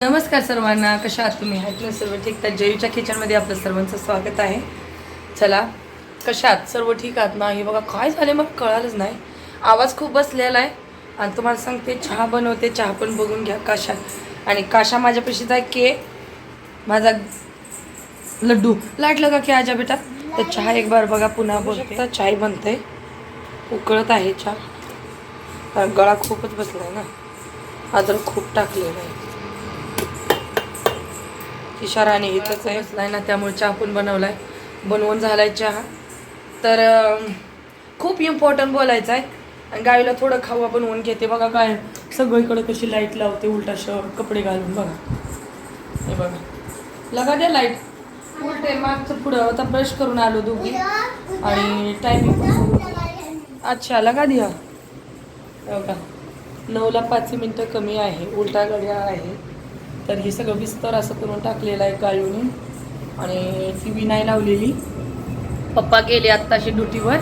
नमस्कार सर्वांना कशा आहात तुम्ही? आहेत ना सर्व ठीक? तर जयूच्या किचनमध्ये आपलं सर्वांचं स्वागत आहे. चला कशा आहात? सर्व ठीक आहात ना? हे बघा काय झाले मग कळालंच नाही. आवाज खूप बसलेला आहे. आणि तुम्हाला सांगते चहा बनवते. चहा पण बघून घ्या काशा आणि काशा माझ्यापाशीच आहे के माझा लड्डू. लाटलं का की आजा बेटा? तर चहा एक बार बघा पुन्हा बोलते चाय बनते. उकळत आहे चहा. कारण गळा खूपच बसलाय ना. अद्रक खूप टाकलेलं आहे. इशाराने इथंच आहे. नाही ना त्यामुळे चहा पण बनवला आहे बनवून झाला आहे चहा. तर खूप इम्पॉर्टंट बोलायचं आहे. आणि गाईला थोडं खावा बनवून घेते. बघा काय सगळीकडे कशी लाइट लावते उलटा शर्ट कपडे घालून. बघा. हे बघा. लगा द्या लाइट उलटे मागचं पुढं. आता ब्रश करून आलो दोघी. आणि टायमिंग अच्छा लगा द्या. बघा. नऊला पाच मिनटं कमी आहे. उलटा गड्या आहे. तर हे सगळं बिस्तर असं करून टाकलेलं आहे गाळून आणि टी व्ही नाही लावलेली. पप्पा गेले आत्ताशी ड्युटीवर.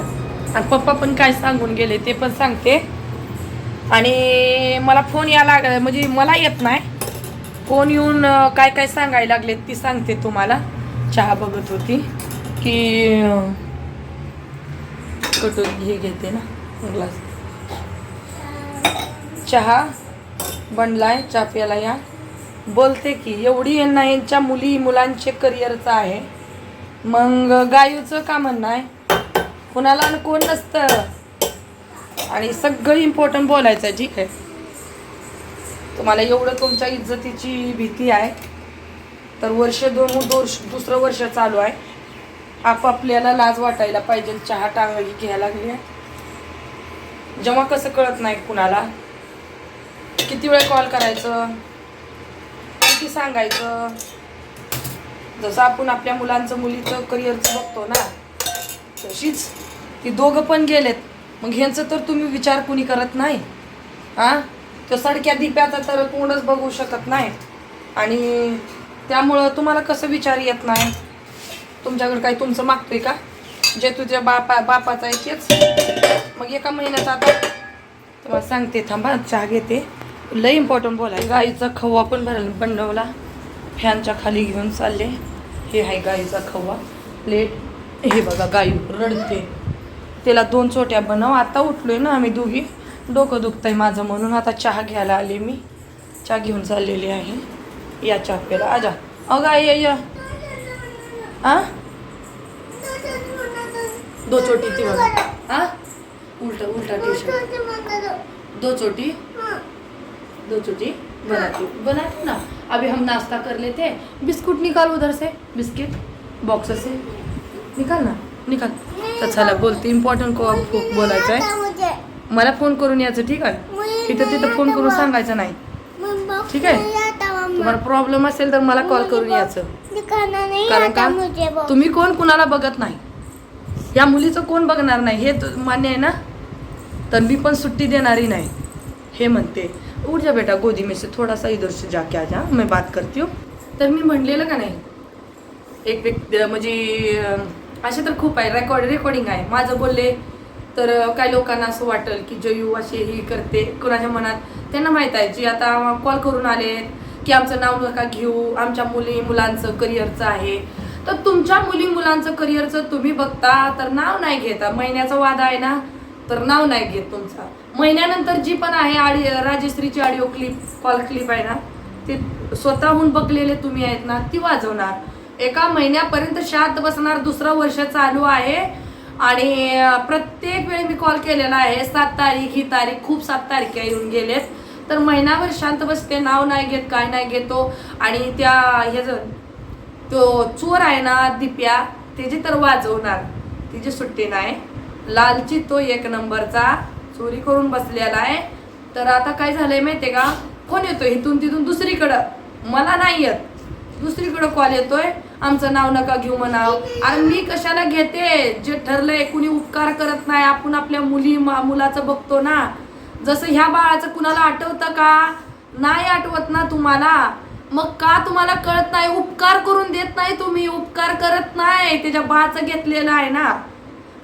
आणि पप्पा पण काय सांगून गेले ते पण सांगते. आणि मला फोन या लागला म्हणजे मला येत नाही. फोन येऊन काय काय सांगायला लागले ती सांगते तुम्हाला. चहा बघत होती की अं, कटोरी हे घेते ना ग्लास. चहा बनलाय चहा प्यायला या. बोलते की एवढी यांना यांच्या मुली मुलांचे करिअरचं आहे. मग गायूचं का म्हणणं आहे कुणाला कोण नसतं? आणि सगळं इम्पॉर्टंट बोलायचं आहे ठीक आहे. तुम्हाला एवढं तुमच्या इज्जतीची भीती आहे. तर वर्ष दोन दोन दुसरं वर्ष चालू आहे. आपापल्याला लाज वाटायला पाहिजे चहा टांगी घ्यायला लागली आहे. जेव्हा कसं कळत नाही कुणाला. किती वेळ कॉल करायचं? किती सांगायचं. जसं आपण आपल्या मुलांचं मुलीचं करिअरचं बघतो ना तशीच ती दोघं पण गेलेत. मग ह्यांचं तर तुम्ही विचार कुणी करत नाही. हां? तो सडक्या दिप्याचा तर कोणच बघू शकत नाही. आणि त्यामुळं तुम्हाला कसं विचार येत नाही? तुमच्याकडे काही तुमचं मागतोय का? जे तुझ्या बापा बापाचा आहे तेच. मग एका महिन्याचा आता तुम्हाला सांगते थांबा चहा घेते. लय इम्पॉर्टंट बोलाय. गाईचा खवा पण भरल बनवला फॅनच्या खाली घेऊन चालले. हे आहे गाईचा खवा. प्लेट हे बघा गाई रडते. त्याला दोन चोट्या बनव. आता उठलोय ना आम्ही दोघी. डोकं दुखतंय माझं म्हणून आता चहा घ्यायला आले मी. चहा घेऊन चाललेली आहे. या चहा प्यायला आजा. अगं आई आई, या. आ? दो चोटी ती बघा. हा उलटा उलटा टी शर्ट दो चोटी? दो चोटी बनाती हूँ। बनाती हूँ ना? अभी हम नाश्ता कर लेते हैं। बिस्कुट निकाल उधर से। बिस्किट बॉक्स से। निकाल ना? निकाल। तर चला बोलते इम्पॉर्टंट को बोलायचं आहे। मला फोन करून यायचं ठीक आहे? तिथं तिथं फोन करून सांगायचं नाही. ठीक आहे? तुम्हाला प्रॉब्लेम असेल तर मला कॉल करून यायचं. कारण का? तुम्ही कोण कुणाला बघत नाही? या मुलीचं कोण बघणार नाही? हे तु- मान्य आहे ना? तर मी पण सुट्टी देणारी नाही हे म्हणते. उठ जा बेटा गोदी में से थोड़ा सा इधर से जाके आ जा मैं बात करती हूँ। तर मी म्हणलेलं का नाही? एक व्यक्ती म्हणजे असे तर खूप आहे रेकॉर्ड रेकॉर्डिंग आहे. माझं बोलले तर काही लोकांना असं वाटेल की जयू असे ही करते कोणाच्या मनात? त्यांना माहीत आहे जी आता कॉल करून आले की आमचं नाव नका घेऊ आमच्या मुली मुलांचं करिअरचं आहे. तर तुमच्या मुली मुलांचं करिअरचं तुम्ही बघता तर नाव नाही घेता. महिन्याचा वादा आहे ना तर नाव नाही घेत तुमचा. महिन्यानंतर जी पण आहे आडी राजश्रीची ऑडिओ क्लिप कॉल क्लिप आहे ना ते स्वतःहून बघलेले तुम्ही आहेत ना ती वाजवणार. एका महिन्यापर्यंत शांत बसणार दुसरं वर्ष चालू आहे. आणि प्रत्येक वेळी मी कॉल केलेला आहे सात तारीख ही तारीख खूप सात तारखे येऊन गेलेत. तर महिनाभर शांत बसते नाव नाही घेत काय नाही घेतो. आणि त्या हे तो चोर आहे ना दिप्या त्याची तर वाजवणार. तिची सुट्टी नाही. लालची तो एक नंबरचा चोरी करून बसलेला आहे. तर आता काय झालंय माहितीये का? कोण येतोय इथून तिथून? दुसरीकडं. मला नाही येत. दुसरीकडं कॉल येतोय. आमचं नाव नका घेऊ म्हणाव. आणि मी कशाला घेते? जे ठरलंय कुणी उपकार करत नाही. आपण आपल्या मुली मा- मुलाचं बघतो ना. जसं ह्या बाळाचं कुणाला आठवतं का? नाही आठवत ना तुम्हाला. मग का तुम्हाला कळत नाही? उपकार करून देत नाही तुम्ही. उपकार करत नाही. त्याच्या बाळाचं घेतलेलं आहे ना.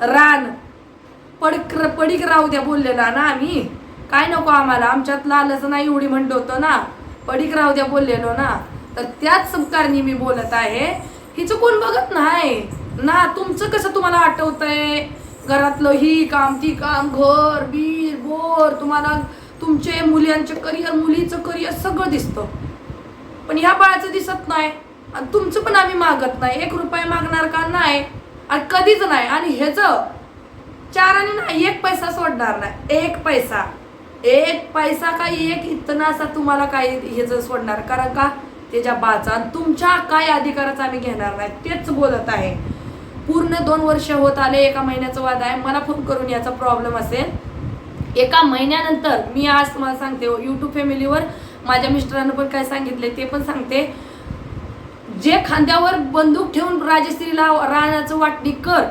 रान. पडक पडीक राहू द्या बोललेला ना आम्ही. काय नको आम्हाला आमच्यात लालच नाही एवढी म्हणत होतो ना. पडीक राहू द्या बोललेलो ना. तर त्याच कारणी मी बोलत आहे. हिचं कोण बघत नाही. ना तुमचं कसं तुम्हाला आठवतंय? घरातलं ही काम ती काम घर बीर बोर तुम्हाला तुमचे मुलांचे करिअर मुलीचं करिअर सगळं दिसतं. पण ह्या बाळाचं दिसत नाही. आणि तुमचं पण आम्ही मागत नाही. एक रुपये मागणार का? नाही. आणि कधीच नाही. आणि ह्याचं चार आणि नाही एक पैसा सोडणार नाही. एक पैसा. एक पैसा काही एक इतना असा तुम्हाला काही ह्याचं सोडणार. कारण का? त्याच्या बाचा तुमच्या काय अधिकाराचा आम्ही घेणार नाही. तेच बोलत आहे. पूर्ण दोन वर्ष होत आले एका महिन्याचा वाद आहे. मला फोन करून याचा प्रॉब्लेम असेल. एका महिन्यानंतर मी आज तुम्हाला सांगते हो, यूट्यूब फॅमिलीवर माझ्या मिस्टरांना पण काय सांगितले ते पण सांगते. जे खांद्यावर बंदूक ठेवून राजश्रीला राहण्याचं वाटणी कर.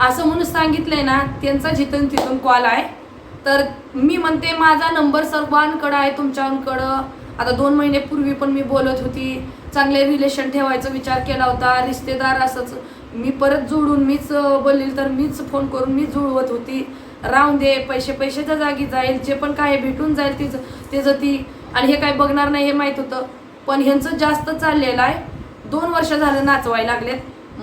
असं म्हणून सांगितलंय ना त्यांचा जिथून तिथून कॉल आहे. तर मी म्हणते माझा नंबर सर्वांकडं आहे तुमच्याकडं. आता दोन महिन्यापूर्वी पण मी बोलत होती चांगले रिलेशन ठेवायचा विचार केला होता रिश्तेदार असंच. मी परत जोडून मीच बोलली तर मीच फोन करून मीच जुळवत होती. राहून दे पैसे पैशाच्या जागी जाईल जे पण काय भेटून जाईल तिचं तिचं ती. आणि हे काय बघणार नाही हे माहीत होतं. पण ह्यांचं जास्त चाललेलं आहे. दोन वर्ष झालं नाचवायला लागलेत.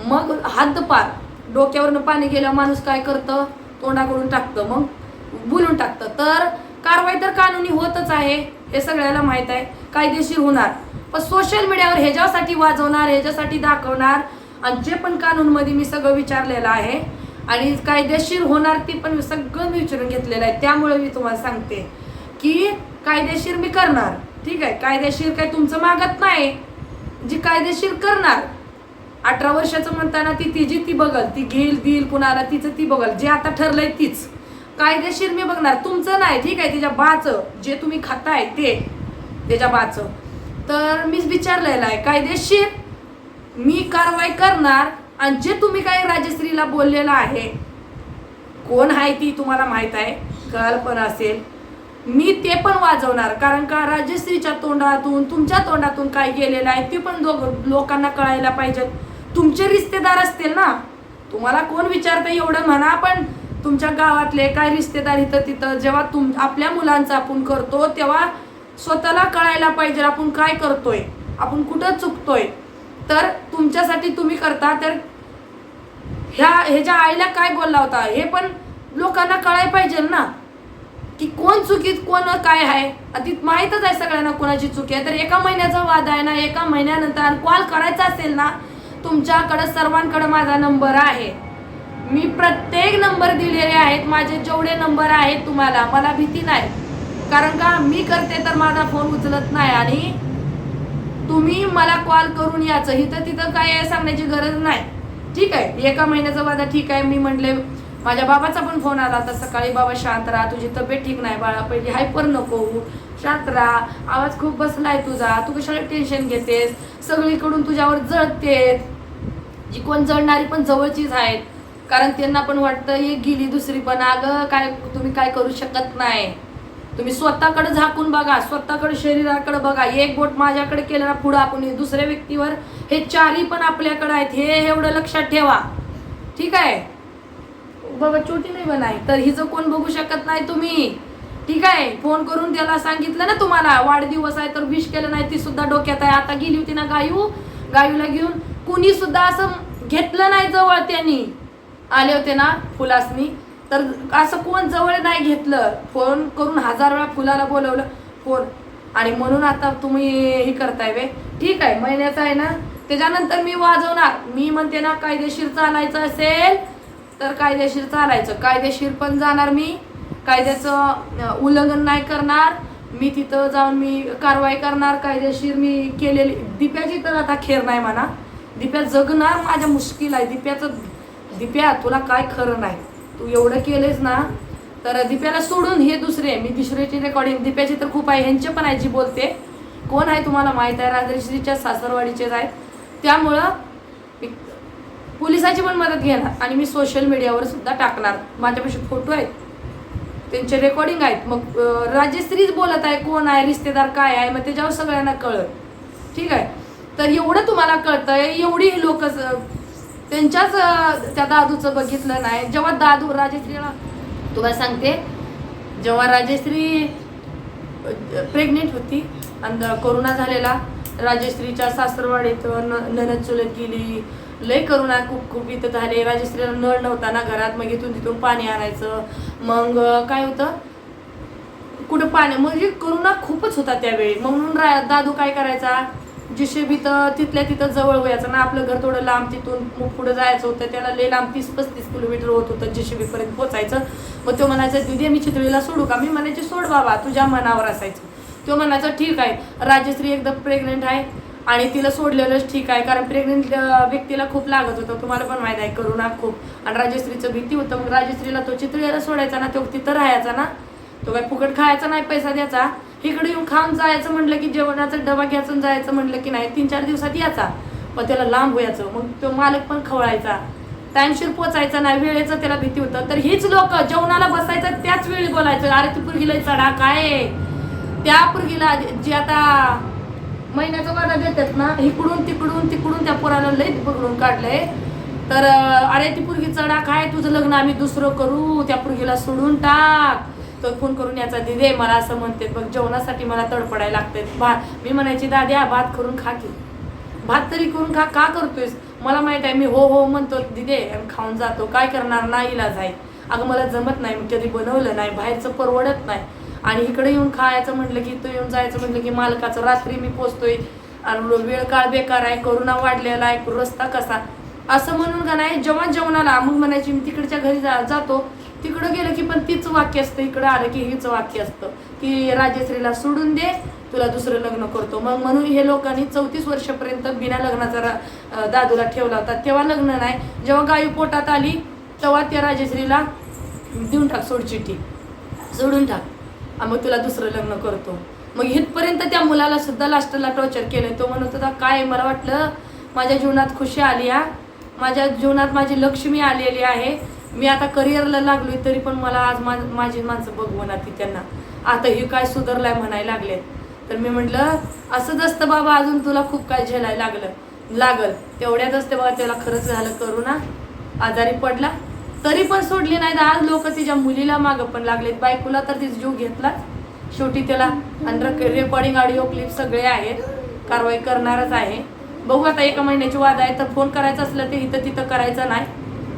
मग हद्दपार डोक्यावरनं पाणी गेलं माणूस काय करतं? तोंडाकडून टाकतं मग? बोलून टाकतं. तर कारवाई तर कानूनी होतच आहे हे सगळ्याला माहीत आहे. कायदेशीर होणार. पण सोशल मीडियावर ह्याच्यासाठी वाजवणार ह्याच्यासाठी दाखवणार आणि जे पण कानूनमध्ये मी सगळं विचारलेलं आहे आणि कायदेशीर होणार ती पण सगळं मी विचारून घेतलेलं आहे. त्यामुळे मी तुम्हाला सांगते की कायदेशीर मी करणार. ठीक आहे? कायदेशीर काय तुमचं मागत नाही. जी कायदेशीर करणार अठरा वर्षाचं म्हणताना ती तिची ती बघल ती घेईल देईल कुणाला तिचं ती बघल. जे आता ठरलंय तीच. कायदेशीर मी बघणार. तुमचं नाही ठीक आहे तिच्या बाचं. जे तुम्ही खाताय ते. त्याच्या बाचं. तर मीच विचारलेलं आहे कायदेशीर मी कारवाई करणार आणि जे तुम्ही काय राजश्रीला बोललेलं आहे कोण आहे ती तुम्हाला माहीत आहे? कल्पना असेल. मी ते पण वाजवणार कारण का राजश्रीच्या तोंडातून तुमच्या तोंडातून काय गेलेलं आहे ते पण दोघ लोकांना कळायला पाहिजेत. तुमचे रिश्तेदार असतील ना तुम्हाला कोण विचारतं एवढं म्हणा पण तुमच्या गावातले काय रिश्तेदार इथं तिथं जेव्हा तुम आपल्या मुलांचं आपण करतो तेव्हा स्वतःला कळायला पाहिजे आपण काय करतोय आपण कुठं चुकतोय. तर तुमच्यासाठी तुम्ही करता तर ह्या ह्याच्या आईला काय बोलला होता हे पण लोकांना कळायला पाहिजे ना की कोण चुकीत कोण काय आहे. आणि माहीतच आहे सगळ्यांना कोणाची चुकी आहे. तर एका महिन्याचा वाद आहे ना एका महिन्यानंतर कॉल करायचा असेल ना तुमच्याकडं सर्वांकडं माझा नंबर आहे. मी प्रत्येक नंबर दिलेले आहेत माझे जेवढे नंबर आहेत तुम्हाला मला भीती नाही. कारण का मी करते तर माझा फोन उचलत नाही आणि तुम्ही मला कॉल करून याचं. इथं तिथं काय सांगण्याची गरज नाही. ठीक आहे एका महिन्याचं माझा ठीक आहे. मी म्हटले माझ्या बाबाचा पण फोन आला तर सकाळी. बाबा शांत राहा तुझी तब्येत ठीक नाही बाळा. पहिली हायपर नको. शांत राहा. आवाज खूप बसलाय तुझा. तू कशाला टेन्शन घेतेस? सगळीकडून तुझ्यावर जळतेस जी कोण जळणारी पण जवळचीच आहेत. कारण त्यांना पण वाटतं हे गेली दुसरी पण अगं काय तुम्ही काय करू शकत नाही. तुम्ही स्वतःकडे झाकून बघा स्वतःकडे शरीराकडे बघा. एक बोट माझ्याकडे केलं ना पुढं आपण दुसऱ्या व्यक्तीवर हे चारही पण आपल्याकडे आहेत. हे एवढं लक्षात ठेवा. ठीक आहे? बाबा छोटी नाही बनाय तर हिचं कोण बघू शकत नाही तुम्ही? ठीक आहे? फोन करून त्याला सांगितलं ना तुम्हाला वाढदिवस आहे तर विश केलं नाही ती सुद्धा डोक्यात आहे. आता गेली होती ना गायू. गायूला घेऊन कुणी सुद्धा असं घेतलं नाही जवळ त्यांनी. आले होते ना फुलासनी. तर असं कोण जवळ नाही घेतलं. फोन करून हजार वेळा फुलाला बोलवलं. फोन. आणि म्हणून आता तुम्ही हे करताय वे ठीक आहे महिन्याचं आहे ना. त्याच्यानंतर मी वाजवणार. मी म्हणते ना कायदेशीर चालायचं असेल तर कायदेशीर चालायचं. कायदेशीर पण जाणार मी. कायद्याचं उल्लंघन नाही करणार. मी तिथं जाऊन मी कारवाई करणार. कायदेशीर मी केलेली. दिप्याची तर आता खेर नाही म्हणा. दिप्या जगणार माझ्या मुश्किल आहे. दिप्याचं दिप्या तुला काय खरं नाही. तू एवढं केलेस ना तर दिप्याला सोडून हे दुसरे मी दुसऱ्याची रेकॉर्डिंग दिप्याची तर खूप आहे ह्यांचे पण आहे जी बोलते. कोण आहे तुम्हाला माहीत आहे? राजश्रीच्या सासरवाडीचेच आहेत त्यामुळं पोलिसाची पण मदत घेणार आणि मी सोशल मीडियावर सुद्धा टाकणार. माझ्यापाशी फोटो आहेत. त्यांचे रेकॉर्डिंग आहेत. मग राजश्रीच बोलत आहे कोण आहे? रिश्तेदार काय आहे? मग त्याच्यावर सगळ्यांना कळत ठीक आहे? तर एवढं तुम्हाला कळतंय एवढी लोक त्यांच्याच त्या दादूचं बघितलं नाही. जेव्हा दादू राजश्रीला तुम्हाला सांगते जेव्हा राजश्री प्रेग्नेंट होती आणि करोना झालेला राजश्रीच्या सासरवाडीत न ननद चुलत गेली. लय करोना खूप खूप इथं झाले. राजश्रीला नळ नव्हता ना घरात मग इथून तिथून पाणी आणायचं. मग काय होतं? कुठं पाणी म्हणजे करोना खूपच होता त्यावेळी. म्हणून रा दादू काय करायचा? जिशेबी तर तिथल्या तिथं जवळ व्हायचं ना आपलं घर थोडं लांब तिथून मग पुढं जायचं होतं त्याला लय लांब तीस पस्तीस किलोमीटर होत होतं जिशेबीपर्यंत पोचायचं. मग तो म्हणायचा दिदी मी चितळीला सोडू का? मी म्हणायचे सोड बाबा तुझ्या मनावर असायचं. तो म्हणायचा ठीक आहे राजश्री एकदम प्रेग्नेंट आहे आणि तिला सोडलेलंच ठीक आहे कारण प्रेग्नेंट व्यक्तीला खूप लागत होतं. तुम्हाला पण माहीत आहे करुणा खूप आणि राजश्रीचं भीती होतं. मग राजश्रीला तो चितळीला सोडायचा ना तो तिथं राहायचा ना. तो काय फुकट खायचा नाही पैसा द्यायचा. इकडे येऊन खाऊन जायचं म्हणलं की जेवणाचा डबा घ्यायचं आणि जायचं म्हणलं की नाही तीन चार दिवसात यायचा. पण त्याला लांब व्हायचं. मग तो मालक पण खवळायचा. टाईमशीर पोचायचा नाही वेळेचं त्याला भीती होतं. तर हीच लोक जेवणाला बसायचं त्याच वेळी बोलायचं अरे ती पुरगीला चढा काय त्या पुरगीला जी आता महिन्याचा वादा देतात ना इकडून तिकडून तिकडून त्या पोराला लईच पकडून काढलंय. तर अरे ती पुरगी चढा काय? तुझं लग्न आम्ही दुसरं करू. त्या पुरगीला सोडून टाक. तर फोन करून याचा दिदे मला असं म्हणते बघ जेवणासाठी मला तडफडायला लागते भात मी म्हणायची दाद्या भात करून खा की. भात तरी करून खा का करतोयस? मला माहीत आहे मी हो हो म्हणतो दिदे खाऊन जातो काय करणार? नाही इलाज आहे. अगं मला जमत नाही मी कधी बनवलं नाही बाहेरचं परवडत नाही. आणि इकडे येऊन खायचं म्हटलं की इथं येऊन जायचं म्हटलं की मालकाचं रात्री मी पोचतोय. आणि वेळ काळ बेकार आहे करोना वाढलेला आहे रस्ता कसा? असं म्हणून का नाही जेव्हा जेवणाला मग म्हणायची मी तिकडच्या घरी जा जातो. तिकडं वाक्य असतं इकडं आलं की हीच वाक्य असतं की राजश्रीला सोडून दे तुला दुसरं लग्न करतो. मग म्हणून हे लोकांनी चौतीस वर्षापर्यंत बिना लग्नाचा रा- दादूला ठेवला होता. तेव्हा लग्न नाही. जेव्हा गायी पोटात आली तेव्हा त्या राजश्रीला देऊन टाक सोडचिठ्ठी सोडून टाक. मग तुला दुसरं लग्न करतो. मग इथपर्यंत त्या मुलाला सुद्धा लास्टला टॉर्चर केलं तो म्हणत होता काय मला वाटलं माझ्या जीवनात खुशी आली हा. माझ्या जीवनात माझी लक्ष्मी आलेली आहे. मी आता करिअरला लागलोय तरी पण मला आज मा माझी माणसं बघवणार ती त्यांना. आता हे काय सुधारलाय म्हणायला लागले तर मी म्हटलं असंच असतं बाबा अजून तुला खूप काय झेलायला लागलं. लागल. तेवढ्यात असते बाबा त्याला खरंच झालं करू ना आजारी पडला. तरी पण सोडली नाही. आज लोक तिच्या मुलीला मागं पण लागलेत. बायकोला तर तिचा जीव घेतलाच. शेवटी त्याला आणि रेकॉर्डिंग ऑडिओ क्लिप सगळे आहेत. कारवाई करणारच आहे. बघू आता एका महिन्याची वाद आहे तर फोन करायचं असलं ते इथं तिथं करायचं नाही.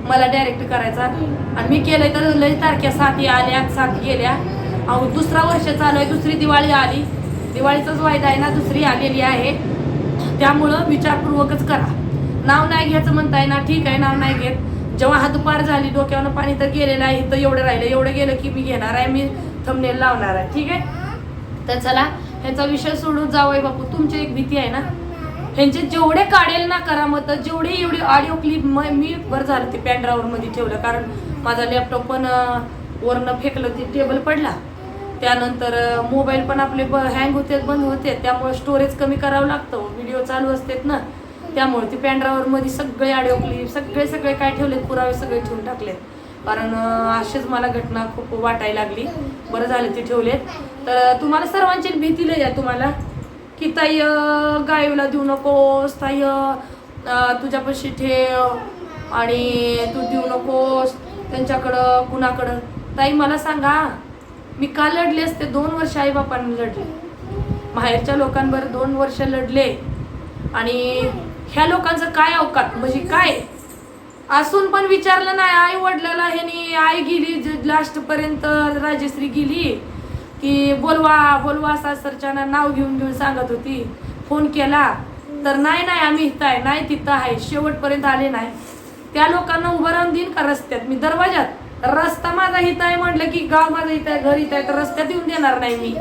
मला डायरेक्ट करायचा. आणि मी केलंय तर लय तारख्या साथी आल्या साथ गेल्या. अहो दुसरा वर्ष चालू आहे दुसरी दिवाळी आली. दिवाळीचाच वायदा आहे ना दुसरी आलेली आहे. त्यामुळं विचारपूर्वकच करा. नाव नाही घ्यायचं म्हणताय ना ठीक आहे नाव नाही घेत. जेव्हा हातपार झाली डोक्यावर पाणी तर गेलेलं आहे इथं एवढं राहिलं एवढं गेलं की मी घेणार आहे मी थंबनेल लावणार आहे. ठीक आहे? तर चला ह्याचा विषय सोडून जावंय बापू. तुमची एक भीती आहे ना? ह्यांचे जेवढे काढेल ना करामत जेवढे एवढे ऑडिओ क्लिप मी बरं झालं ते पॅनमध्ये ठेवलं. कारण माझा लॅपटॉप पण वरनं फेकलं ते टेबल पडला. त्यानंतर मोबाईल पण आपले ब हँग होते बंद होते. त्यामुळे स्टोरेज कमी करावं लागतं. व्हिडिओ चालू असतात ना. त्यामुळे ते पॅनमध्ये सगळे ऑडिओ क्लिप सगळे सगळे काय ठेवलेत? पुरावे सगळे ठेवून टाकलेत. कारण अशीच मला घटना खूप वाटायला लागली. बरं झालं ते ठेवलेत. तर तुम्हाला सर्वांची भीती लय आहे तुम्हाला. की ताई अं, गायीला देऊ नकोस ताई तुझ्यापाशी ठेव आणि तू देऊ नकोस त्यांच्याकडं कुणाकडं. ताई मला सांगा मी का लढले असते? दोन वर्ष आई बापांनी लढले. बाहेरच्या लोकांवर दोन वर्ष लढले. आणि ह्या लोकांचं काय अवकात? म्हणजे काय? असून पण विचारलं नाही आई वडिलाला ह्यानी आई गेली लास्टपर्यंत राजश्री गेली. की बोलवा बोलवा सासरच्या नाव घेऊन घेऊन सांगत होती. फोन केला तर नाही नाही आम्ही इथं आहे नाही तिथं आहे शेवटपर्यंत आले नाही. त्या लोकांना उभं राहून देईन का रस्त्यात? मी दरवाजात रस्ता माझा हित आहे म्हटलं की गाव माझा इथं आहे घर इथं आहे तर रस्त्यात येऊन देणार नाही मी.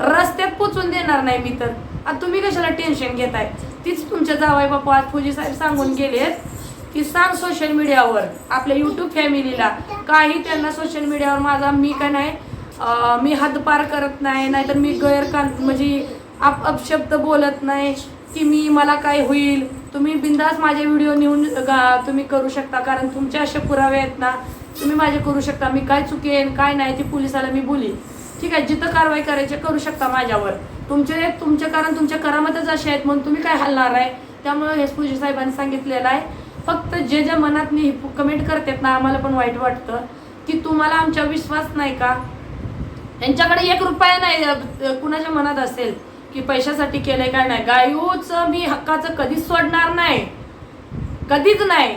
रस्त्यात पोचून देणार नाही मी तर. आता तुम्ही कशाला टेन्शन घेताय? तीच तुमच्या जावाई बापू आज फुजी साहेब सांगून गेलेत की सांग सोशल मीडियावर आपल्या युट्यूब फॅमिलीला काही त्यांना सोशल मीडियावर माझा मी काय नाही मी हद्दपार करत नाही नाहीतर मी गैरकान म्हणजे आप अपशब्द बोलत नाही की मी मला काय होईल. तुम्ही बिंदास माझे व्हिडिओ नेऊन गा- तुम्ही करू शकता कारण तुमचे असे पुरावे आहेत ना तुम्ही माझे करू शकता. मी काय चुकेन काय नाही ते पोलिसाला मी बोली ठीक आहे जिथं कारवाई करायची करू शकता माझ्यावर. तुमचे तुमचे कारण तुमच्या करामतच असे आहेत म्हणून तुम्ही काय हलणार आहे? त्यामुळे हे पूजी साहेबांनी सांगितलेलं आहे. फक्त जे ज्या मनात मी कमेंट करतात ना आम्हाला पण वाईट वाटतं. की तुम्हाला आमच्या विश्वास नाही का? यांच्याकडे एक रुपया नाही कुणाच्या मनात असेल की पैशासाठी केलंय काय नाही. गायूचं मी हक्काचं कधीच सोडणार नाही. कधीच नाही.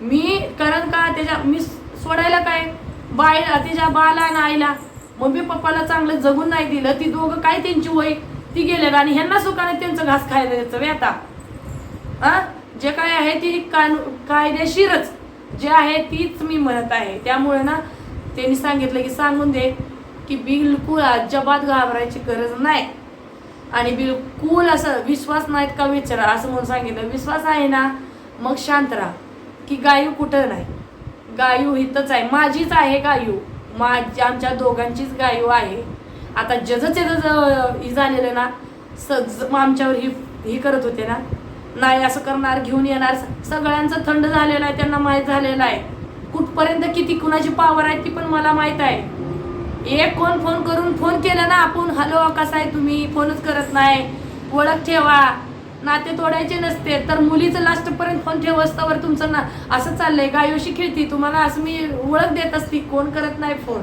मी कारण का त्याच्या मी सोडायला काय? बाई तिच्या बाला आणि आईला. मम्मी पप्पाला चांगलं जगून नाही दिलं ती दोघं काय त्यांची वय? ती गेले आणि ह्यांना सुखाने त्यांचं घास खायला द्यायचं आता. हा जे काय आहे ती कान कायदेशीरच. जे आहे तीच मी म्हणत आहे. त्यामुळे ना त्यांनी सांगितलं की सांगून दे. की बिलकुल अजिबात घाबरायची गरज नाही. आणि बिलकुल असं विश्वास नाहीत का विचारा असं म्हणून सांगितलं. विश्वास आहे ना मग शांत राहा की गायू कुठं नाही. गायू इथंच आहे. माझीच आहे गायू. माझी आमच्या दोघांचीच गायू आहे. आता जज जज ही झालेलं ना सज मग आमच्यावर ही ही करत होते ना. नाही असं करणार घेऊन येणार. सगळ्यांचं थंड झालेलं आहे त्यांना माहीत झालेलं आहे. कुठपर्यंत किती कुणाची पावर आहे ती पण मला माहीत आहे. एक कोण फोन करून फोन केला ना आपण हॅलो कसा आहे तुम्ही? फोनच करत नाही. ओळख ठेवा. नाते तोडायचे नसते तर मुलीचं लास्टपर्यंत फोन ठेव असतावर तुमचं ना असं चाललंय. गायोशी खेळती. तुम्हाला असं मी ओळख देत असती. कोण करत नाही फोन?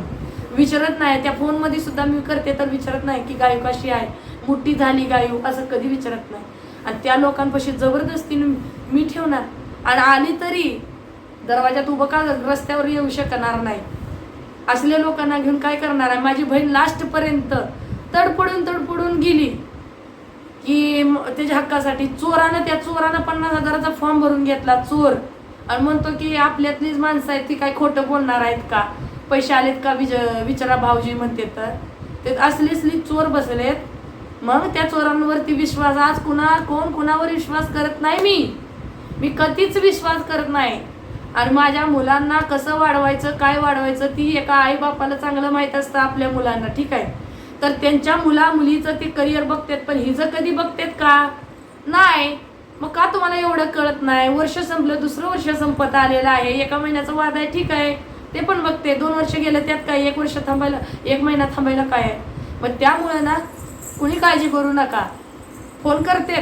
विचारत नाही. त्या फोनमध्ये सुद्धा मी करते तर विचारत नाही की गायू कशी आहे? मोठी झाली गायू असं कधी विचारत नाही. आणि त्या लोकांपाशी जबरदस्तीने मी ठेवणार. आणि आली तरी दरवाजात उभं का रस्त्यावर येऊ शकणार नाही. असल्या लोकांना घेऊन काय करणार आहे? माझी बहीण लास्टपर्यंत तडपडून तडपडून गेली की त्याच्या हक्कासाठी चोरानं त्या चोरानं पन्नास हजाराचा फॉर्म भरून घेतला चोर. आणि म्हणतो की आपल्यातलीच माणसं आहेत ती काय खोटं बोलणार आहेत का? पैसे आलेत का विज विचारा भाऊजी म्हणते तर. ते असली असली चोर बसलेत. मग त्या चोरांवरती विश्वास आज कुणा कोण कुणावर विश्वास करत नाही मी? मी कधीच विश्वास करत नाही. आणि माझ्या मुलांना कसं वाढवायचं काय वाढवायचं ती एका आईबापाला चांगलं माहीत असतं आपल्या मुलांना ठीक आहे? तर त्यांच्या मुला मुलीचं ते करिअर बघतात पण हिचं कधी बघतात का? नाही. मग का तुम्हाला एवढं कळत नाही? वर्ष संपलं दुसरं वर्ष संपत आलेलं आहे एका महिन्याचा वाद आहे ठीक आहे. ते पण बघते दोन वर्ष गेलं त्यात काय एक वर्ष थांबायला एक महिना थांबायला काय आहे? मग त्यामुळं ना कुणी काळजी करू नका. फोन करते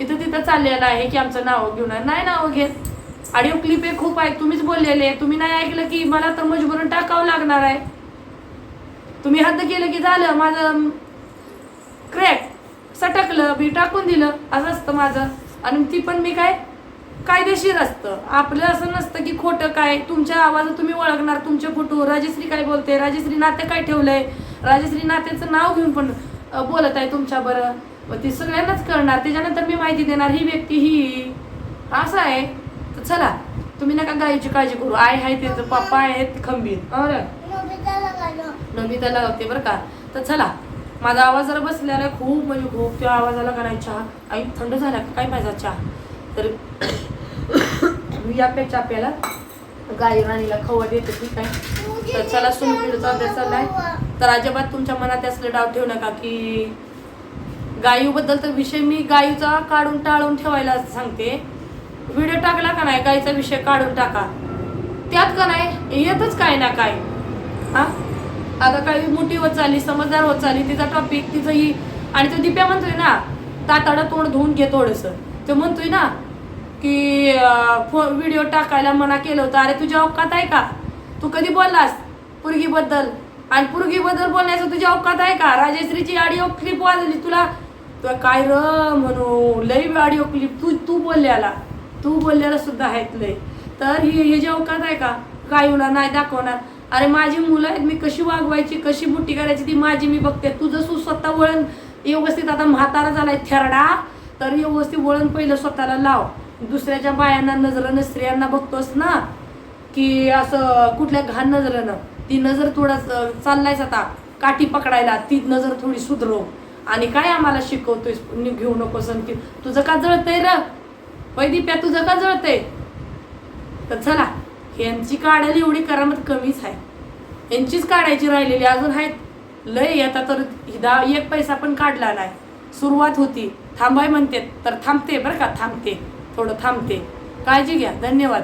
इथं तिथं चाललेलं आहे की आमचं नाव घेऊन आहे. नाही नाव घेत. ऑडिओ क्लिप हे खूप आहे तुम्हीच बोललेले. तुम्ही नाही ऐकलं की मला तर मजबूरून टाकावं लागणार आहे. तुम्ही हद्द केलं की झालं माझं क्रॅक सटकलं मी टाकून दिलं असं असतं माझं. आणि ती पण मी काय कायदेशीर असतं. आपलं असं नसतं की खोटं काय. तुमच्या आवाज तुम्ही ओळखणार तुमचे फोटो. राजश्री काय बोलते? राजश्री नाते काय ठेवलंय? राजश्री नात्याचं नाव घेऊन पण बोलत आहे तुमच्या बरं. मग ती सगळ्यांनाच करणार त्याच्यानंतर मी माहिती देणार ही व्यक्ती ही. असं आहे. चला तुम्ही नका गायीची काळजी करू. आई आहे त्याचं पप्पा आहेत खंबीर. अरे नमिताला लावते बरं का. तर चला माझा आवाज जरा बसलेला आहे. खूप म्हणजे खूप त्या आवाजाला का नाही चहा. आई थंड झाला का? काय पाहिजे चहा? तर मी या पे चाप्याला गाई राणीला खवा देते ठीक आहे? तर चला सुमितीचा अभ्यास चाललाय. तर अजिबात तुमच्या मनात असले डाव ठेवू नका की गायीबद्दल तर विषय मी गायीचा काढून टाळून ठेवायला सांगते. व्हिडिओ टाकला का नाही गायचा विषय काढून टाका. त्यात का नाही येतच काय ना काय हा? आता काही मोठी होत चालली समजदार होत चालली तिचा टॉपिक तिचं ही आणि तो दिप्या म्हणतोय ना ताताडं तोंड धुवून घे थोडंसं. तो म्हणतोय ना की व्हिडिओ टाकायला मना केलं होतं. अरे तुझ्या अवकात आहे का? तू कधी बोललास पुरगीबद्दल? आणि पुरगीबद्दल बोलण्याचं तुझ्या अवकात आहे का? राजश्रीची ऑडिओ क्लिप वाजली तुला. तुला काय र म्हणू? लई ऑडिओ क्लिप तू तू बोलल्याला तू बोललेलं सुद्धा आहेत तर ही हे जे अवकात आहे का? गायूला नाही दाखवणार. अरे माझी मुलं आहेत मी कशी वागवायची कशी मोठी करायची ती माझी मी बघते. तुझं सु स्वतः वळण व्यवस्थित आता म्हातारा झालाय थेरडा. तर व्यवस्थित वळण पहिलं स्वतःला लाव. दुसऱ्याच्या बायांना नजरनं स्त्रियांना बघतोस ना की असं कुठल्या घाण नजरेनं. ती नजर थोडा चाललायच आता काठी पकडायला. ती नजर थोडी सुधरव आणि काय आम्हाला शिकवतोय घेऊ नकोस की तुझं का जळतंय र? वैदिप्या तुझं का जळतंय? तर चला यांची काढायला एवढी करामत कमीच आहे. यांचीच काढायची राहिलेली अजून आहेत. लय आता तर हिदा एक पैसा पण काढला नाही. सुरुवात होती. थांबाय म्हणते तर थांबते बरं का थांबते. थोडं थांबते. काळजी घ्या. धन्यवाद.